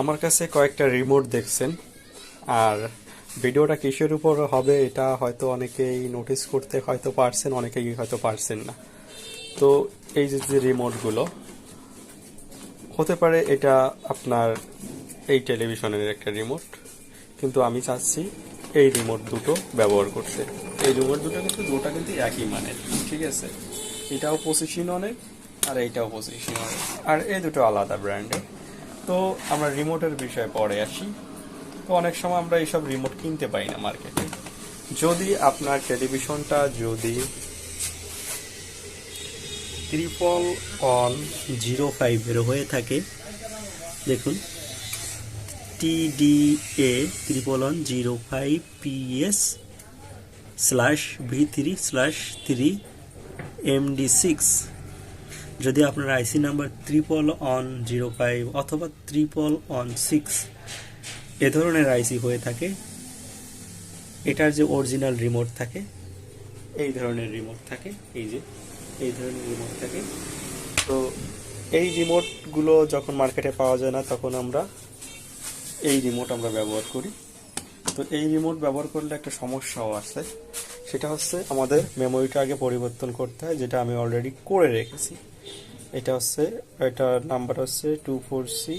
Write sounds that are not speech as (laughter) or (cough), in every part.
আমার কাছে কয়েকটা রিমোট দেখছেন। আর ভিডিওটা কিসের উপর হবে এটা হয়তো অনেকেই নোটিস করতে হয়তো পারছেন, অনেকেই হয়তো পারছেন না। তো এই যে যে রিমোটগুলো হতে পারে এটা আপনার এই টেলিভিশনের একটা রিমোট কিন্তু আমি চাচ্ছি এই রিমোট দুটো ব্যবহার করতে। এই রিমোট দুটো কিন্তু দুটো কিন্তু একই মানের, ঠিক আছে? এটাও পজিশন অনেক আর এইটাও পজিশন অনেক আর এই দুটো আলাদা ব্র্যান্ডের তো আমরা রিমোটের বিষয়ে পরে আসি। তো অনেক সময় আমরা এইসব রিমোট কিনতে পাই না মার্কেটে যদি আপনার টেলিভিশনটা যদি ত্রিপল অন জিরো ফাইভের হয়ে থাকে, দেখুন TDA triple one zero five PS slash V three slash three MD six যদি আপনার IC number triple one zero five অথবা ত্রিপল অন সিক্স এ ধরনের আইসি হয়ে থাকে, এটার যে অরিজিনাল রিমোট থাকে, এই ধরনের রিমোট থাকে, এই যে এই ধরনের রিমোট থাকে। তো এই রিমোটগুলো যখন মার্কেটে পাওয়া যায় না, তখন আমরা এই রিমোট আমরা ব্যবহার করি। তো এই রিমোট ব্যবহার করলে একটা সমস্যাও আছে। সেটা হচ্ছে আমাদের মেমোরিটা আগে পরিবর্তন করতে হয়, যেটা আমি অলরেডি করে রেখেছি। এটা হচ্ছে, এটা নাম্বার হচ্ছে টু ফোর সি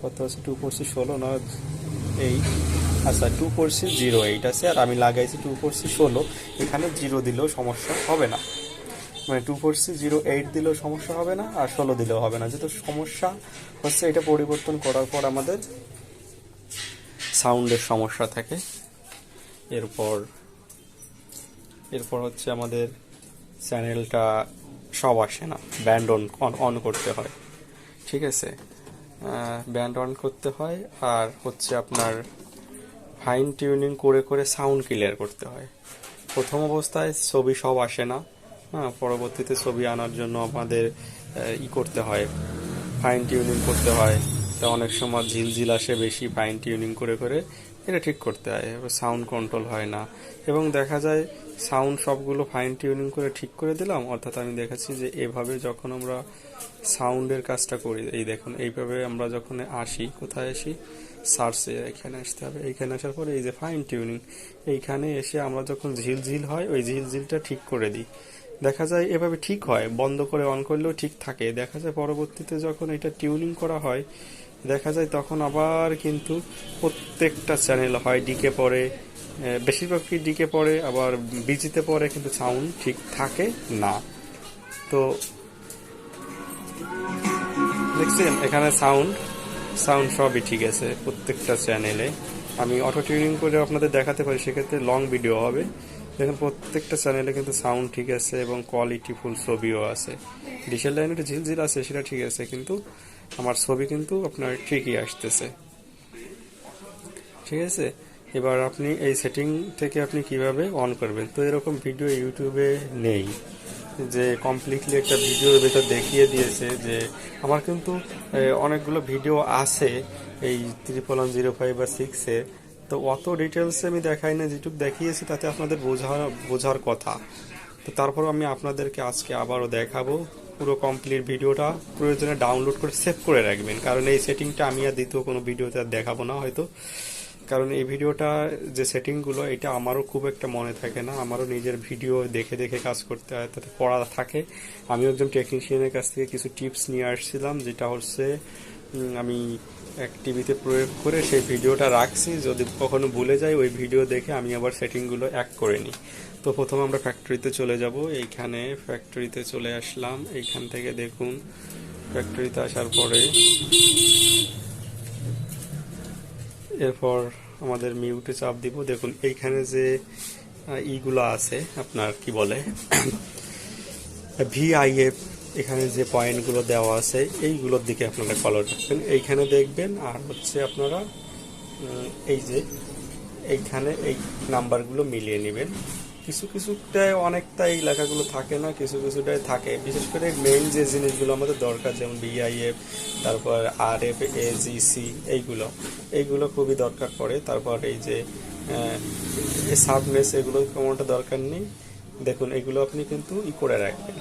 কত আছে? টু ফোর সি ষোলো না এই আচ্ছা two four C zero, eight আছে, আর আমি লাগাইছি টু ফোর সি ষোলো। এখানে জিরো দিলেও সমস্যা হবে না। মানে two four C zero, eight দিলেও সমস্যা হবে না, আর ষোলো দিলেও হবে না। যেহেতু সমস্যা হচ্ছে, এটা পরিবর্তন করার পর আমাদের সাউন্ডের সমস্যা থাকে। এরপর এরপর হচ্ছে আমাদের চ্যানেলটা সব আসে না। ব্যান্ড অন অন করতে হয়। ঠিক আছে? ব্যান্ড অন করতে হয় আর হচ্ছে আপনার ফাইন টিউনিং করে করে সাউন্ড ক্লিয়ার করতে হয়। প্রথম অবস্থায় ছবি সব আসে না। হ্যাঁ পরবর্তীতে ছবি আনার জন্য আমাদের ই করতে হয়। ফাইন টিউনিং করতে হয়। তা অনেক সময় ঝিলঝিল আসে বেশি ফাইন টিউনিং করে করে। এটা ঠিক করতে হয়। সাউন্ড কন্ট্রোল হয় না। এবং দেখা যায় সাউন্ড সবগুলো ফাইন টিউনিং করে ঠিক করে দিলাম। অর্থাৎ আমি দেখাচ্ছি যে এভাবে যখন আমরা সাউন্ডের কাজটা করি, এই দেখুন, এইভাবে আমরা যখন আসি, কোথায় আসি? সার্চে এখানে আসতে হবে। এইখানে আসার পরে এই যে ফাইন টিউনিং এইখানে এসে আমরা যখন ঝিলঝিল হয়, ওই ঝিলঝিলটা ঠিক করে দিই। দেখা যায় এভাবে ঠিক হয়, বন্ধ করে অন করলেও ঠিক থাকে। দেখা যায় পরবর্তীতে যখন এটা টিউনিং করা হয়, দেখা যায় তখন আবার কিন্তু প্রত্যেকটা চ্যানেল হয়, ডিকে পড়ে বেশিরভাগই ডিকে পড়ে, আবার বিজিতে পড়ে, কিন্তু সাউন্ড ঠিক থাকে না। তো দেখছেন, এখানে সাউন্ড সাউন্ড সবই ঠিক আছে প্রত্যেকটা চ্যানেলে আমি অটো টিউনিং করে আপনাদের দেখাতে পারি, সেক্ষেত্রে লং ভিডিও হবে। দেখুন, প্রত্যেকটা চ্যানেলে কিন্তু সাউন্ড ঠিক আছে এবং কোয়ালিটি ফুল ছবিও আছে। ডিসেল লাইনে একটু ঝিলঝিল আছে, সেটা ঠিক আছে, কিন্তু আমার ছবি কিন্তু আপনার ঠিকই আসতেছে। ঠিক আছে? এবার আপনি এই সেটিং থেকে আপনি কীভাবে অন করবেন? তো এরকম ভিডিও ইউটিউবে নেই, যে কমপ্লিটলি একটা ভিডিওর ভেতর দেখিয়ে দিয়েছে যে আমার কিন্তু অনেকগুলো ভিডিও আছে এই ত্রিপল ওয়ান জিরো ফাইভ বা সিক্সে তো অত ডিটেলসে আমি দেখাই না, যেটুকু দেখিয়েছি তাতে আপনাদের বোঝার বোঝার কথা। তো তারপর আমি আপনাদেরকে আজকে আবারও দেখাবো, পুরো কমপ্লিট ভিডিওটা প্রয়োজনে ডাউনলোড করে সেভ করে রাখবেন। কারণ এই সেটিংটা আমি আর দ্বিতীয় কোনো ভিডিওতে আর দেখাবো না হয়তো। কারণ এই ভিডিওটা, যে সেটিংগুলো, এটা আমারও খুব একটা মনে থাকে না। আমারও নিজের ভিডিও দেখে দেখে কাজ করতে হয়, তাতে পড়া থাকে। আমি একজন টেকনিশিয়ানের কাছ থেকে কিছু টিপস নিয়ে আসছিলাম, যেটা হচ্ছে আমি এক টিভিতে প্রয়োগ করে সেই ভিডিওটা রাখছি। যদি কখনো ভুলে যাই, ওই ভিডিও দেখে আমি আবার সেটিংগুলো এক করে নিই। তো প্রথমে আমরা ফ্যাক্টরিতে চলে যাব। এইখানে ফ্যাক্টরিতে চলে আসলাম। এইখান থেকে দেখুন ফ্যাক্টরিতে আসার পরে, এরপর আমাদের মিউটে চাপ দিব। দেখুন, এইখানে যে ইগুলো আছে, আপনার কি বলে? (clears throat) ভিআইএফ এখানে যে পয়েন্টগুলো দেওয়া আছে, এইগুলোর দিকে আপনারা ফলো রাখবেন এইখানে দেখবেন, আর হচ্ছে আপনারা এই যে, এইখানে এই নাম্বারগুলো মিলিয়ে নেবেন। কিছু কিছুটায় অনেকটা এই লেখাগুলো থাকে না, কিছু কিছুটায় থাকে। বিশেষ করে মেইন যে জিনিসগুলো আমাদের দরকার, যেমন বিআইএফ তারপর আর এফ এজিসি এইগুলো। এইগুলো খুবই দরকার পড়ে। তারপর এই যে সাবনেস এগুলো কোনোটা দরকার নেই। দেখুন, এগুলো আপনি কিন্তু ই করে রাখবেন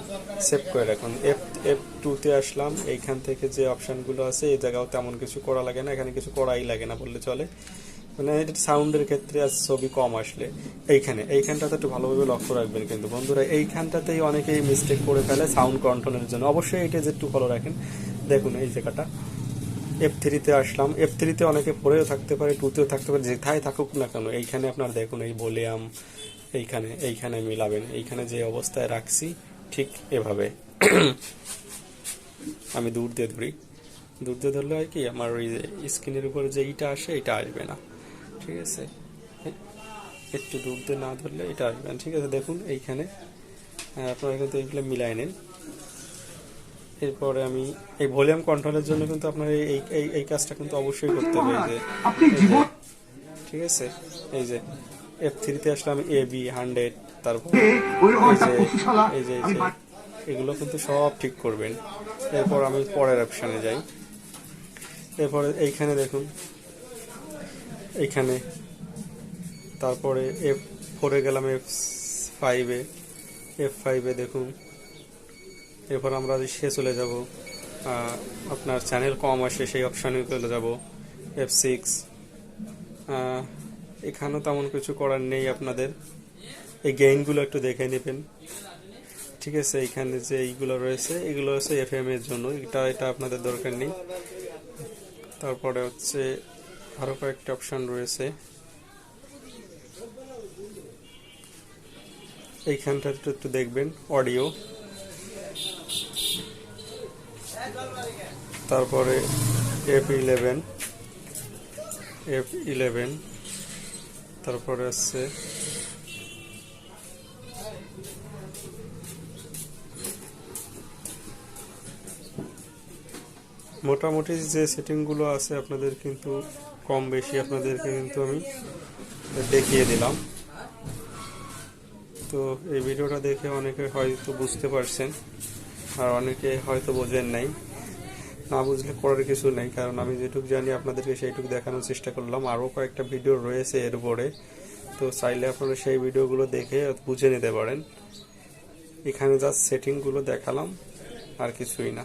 সেভ করে রাখুন। এফ এফ টুতে আসলাম, এইখান থেকে যে অপশানগুলো আছে, এই জায়গাও তেমন কিছু করা লাগে না, এখানে কিছু করাই লাগে না বললে চলে। মানে সাউন্ডের ক্ষেত্রে আর ছবি কম আসলে। এইখানে, এইখানটাতে একটু ভালোভাবে লক্ষ্য রাখবেন কিন্তু বন্ধুরা, এইখানটাতেই অনেকেই মিস্টেক করে ফেলে সাউন্ড কন্ট্রোলের জন্য। অবশ্যই এটা যে একটু ফলো রাখেন। দেখুন এই জায়গাটা। এফ থ্রিতে আসলাম। এফ থ্রিতে অনেকে পরেও থাকতে পারে টুতেও থাকতে পারে যেথায় থাকুক না কেন, এইখানে আপনার দেখুন এই ভলিউম, এইখানে এইখানে মিলাবেন। এইখানে যে অবস্থায় রাখছি, ঠিক এভাবে। (coughs) আমি দূর দিয়ে ধরি। দূর দিয়ে ধরলে হয় কি, আমার ওই স্ক্রিনের উপরে যে ইটা আসে, এটা আসবে না। ঠিক আছে? একটু দূর দিয়ে না ধরলে এটা আসবে ঠিক আছে? দেখুন এইখানে আপনারা কিন্তু এইগুলো মিলাই নেন। এরপরে আমি এই ভলিউম কন্ট্রোলের জন্য কিন্তু আপনার এই এই- কাজটা কিন্তু অবশ্যই করতে হবে যে ঠিক আছে? এই যে এফ থ্রিতে আসলে আমি এ বি হান্ড্রেড তারপর এই যে এই যে এগুলো কিন্তু সব ঠিক করবেন। এরপর আমি পরের অপশানে যাই। এরপরে এইখানে দেখুন এইখানে। তারপরে এফ ফোরে গেলাম এফ ফাইভে এফ ফাইভে দেখুন। এরপর আমরা সে চলে যাব। আপনার চ্যানেল কম আসে সেই অপশানে চলে যাব এফ সিক্স এখানেও তেমন কিছু করার নেই আপনাদের। এই গেইনগুলো একটু দেখে নেবেন। ঠিক আছে এখানে যে এইগুলো রয়েছে, এগুলো হচ্ছে এফ এম এর জন্য। এটা এটা আপনাদের দরকার নেই। তারপরে হচ্ছে আরও কয়েকটি অপশন রয়েছে। এইখানটা একটু একটু দেখবেন অডিও তারপরে এফ ইলেভেন এফ ইলেভেন তারপরে আছে মোটামুটি যে সেটিংগুলো আছে আপনাদের কিন্তু কম বেশি আপনাদেরকে কিন্তু আমি দেখিয়ে দিলাম। তো এই ভিডিওটা দেখে অনেকে হয়তো বুঝতে পারছেন আর অনেকে হয়তো বোঝেন নাই। না বুঝলে করার কিছু নেই, কারণ আমি যেটুকু জানি আপনাদেরকে সেইটুকু দেখানোর চেষ্টা করলাম। আরও কয়েকটা ভিডিও রয়েছে এর উপরে, তো চাইলে আপনারা সেই ভিডিওগুলো দেখে বুঝে নিতে পারেন। এখানে জাস্ট সেটিংগুলো দেখালাম, আর কিছুই না।